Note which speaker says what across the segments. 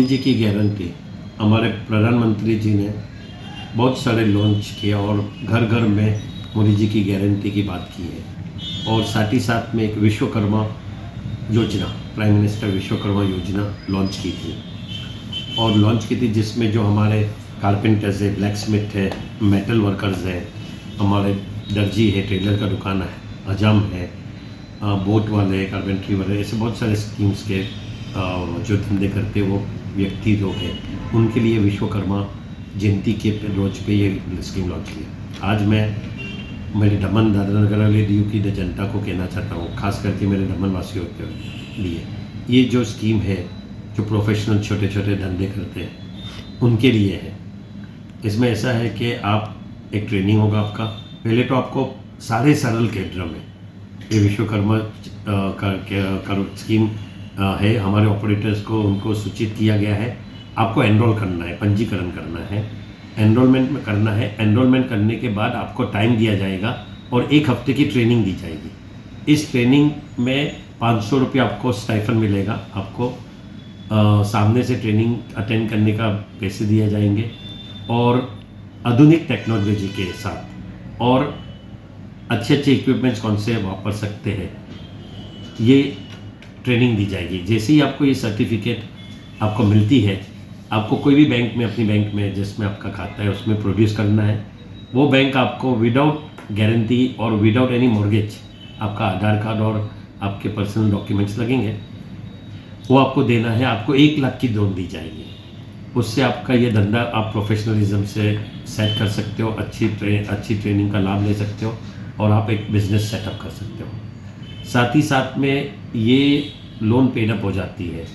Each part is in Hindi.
Speaker 1: मोदी जी की गारंटी। हमारे प्रधानमंत्री जी ने बहुत सारे लॉन्च किए और घर घर में मोदी जी की गारंटी की बात की है। और साथ ही साथ में एक विश्वकर्मा योजना प्राइम मिनिस्टर विश्वकर्मा योजना लॉन्च की थी। और लॉन्च की थी जिसमें जो हमारे कारपेंटर्स है ब्लैक स्मिथ है मेटल वर्कर्स है, हमारे दर्जी है टेलर का दुकान है, हजाम है बोट वाले कारपेंट्री वाले, ऐसे बहुत सारे स्कीम्स के जो धंधे करते वो व्यक्ति जो है उनके लिए विश्वकर्मा जयंती के रोज पे ये स्कीम लॉन्च किया आज मैं मेरे दमन दादरा नगर वाले दीव की जनता को कहना चाहता हूँ खास करके मेरे दमन वासियों के लिए। ये जो स्कीम है जो प्रोफेशनल छोटे छोटे धंधे करते हैं उनके लिए है। इसमें ऐसा है कि आप एक ट्रेनिंग होगा आपका। पहले तो आपको सारे सरल केंद्र में ये विश्वकर्मा अ, का, का, का स्कीम है हमारे ऑपरेटर्स को उनको सूचित किया गया है। आपको एनरोल करना है पंजीकरण करना है। एनरोलमेंट में करना है। एनरोलमेंट करने के बाद आपको टाइम दिया जाएगा और एक हफ़्ते की ट्रेनिंग दी जाएगी। इस ट्रेनिंग में पाँच सौ रुपये आपको स्टाइफन मिलेगा। आपको अ, सामने से ट्रेनिंग अटेंड करने का पैसे दिए जाएँगे और आधुनिक टेक्नोलॉजी के साथ और अच्छे अच्छे इक्विपमेंट्स कौन से वापर सकते हैं। ये ट्रेनिंग दी जाएगी। जैसे ही आपको ये सर्टिफिकेट आपको मिलती है, आपको कोई भी बैंक में, अपनी बैंक में, जिसमें आपका खाता है, उसमें प्रोड्यूस करना है, वो बैंक आपको विदाउट गारंटी और विदाउट एनी मॉर्गेज आपका आधार कार्ड और आपके पर्सनल डॉक्यूमेंट्स लगेंगे। वो आपको देना है, आपको एक लाख की लोन दी जाएगी। उससे आपका ये धंधा, आप प्रोफेशनलिज्म से सेट कर सकते हो, अच्छी ट्रे अच्छी ट्रेनिंग का लाभ ले सकते हो और आप एक बिज़नेस सेटअप कर सकते हो। साथ ही साथ में ये लोन पेडअप हो जाती है।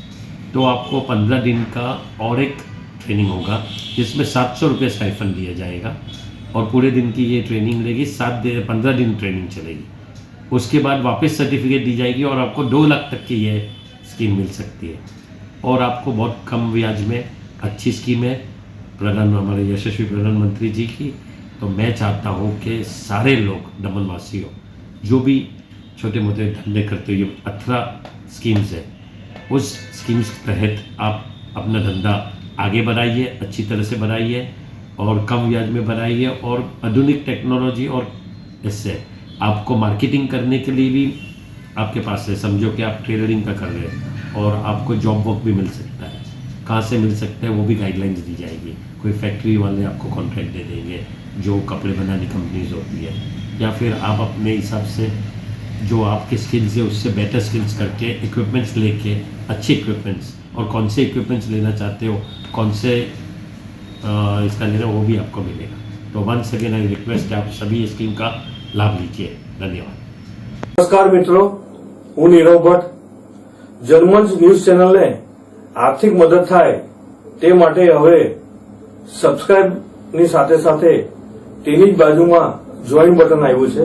Speaker 1: तो आपको पंद्रह दिन का और एक ट्रेनिंग होगा, जिसमें सात सौ रुपये स्टाइफन दिया जाएगा और पूरे दिन की ये ट्रेनिंग लेगी सात दिन, पंद्रह दिन ट्रेनिंग चलेगी। उसके बाद वापस सर्टिफिकेट दी जाएगी और आपको दो लाख तक की ये स्कीम मिल सकती है। और आपको बहुत कम ब्याज में, अच्छी स्कीम है। प्रधान, हमारे यशस्वी प्रधानमंत्री जी की तो मैं चाहता हूँ कि सारे लोग, दमनवासियों, जो भी छोटे मोटे धंधे करते हो अठारह स्कीम्स है। उस स्कीम्स के तहत आप अपना धंधा आगे बढ़ाइए, अच्छी तरह से बढ़ाइए और कम ब्याज में बढ़ाइए और आधुनिक टेक्नोलॉजी और इससे आपको मार्केटिंग करने के लिए भी आपके पास है। समझो कि आप टेलरिंग का कर रहे हैं और आपको जॉब वर्क भी मिल सकता है। कहाँ से मिल सकता है वो भी गाइडलाइंस दी जाएगी। कोई फैक्ट्री वाले आपको कॉन्ट्रैक्ट दे देंगे, जो कपड़े बनाने कंपनीज़ होती है। या फिर आप अपने हिसाब से जो आपके स्किल्स है उससे बेटर स्किल्स करके इक्विपमेंट्स लेके अच्छे इक्विपमेंट्स और कौन से इक्विपमेंट्स लेना चाहते हो कौन से अ, इसका लेना वो भी आपको मिलेगा तो वंस अगेन आई रिक्वेस्ट आप सभी इस स्कीम का लाभ लीजिए धन्यवाद
Speaker 2: નમસ્કાર મિત્રો હું નીરવ ભટ્ટ જર્મન્સ ન્યૂઝ ચેનલને આર્થિક મદદ થાય તે માટે હવે સબસ્ક્રાઇબની સાથે સાથે તેની જ બાજુમાં જોઈન બટન આવ્યું છે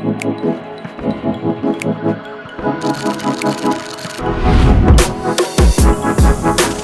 Speaker 3: Thank you.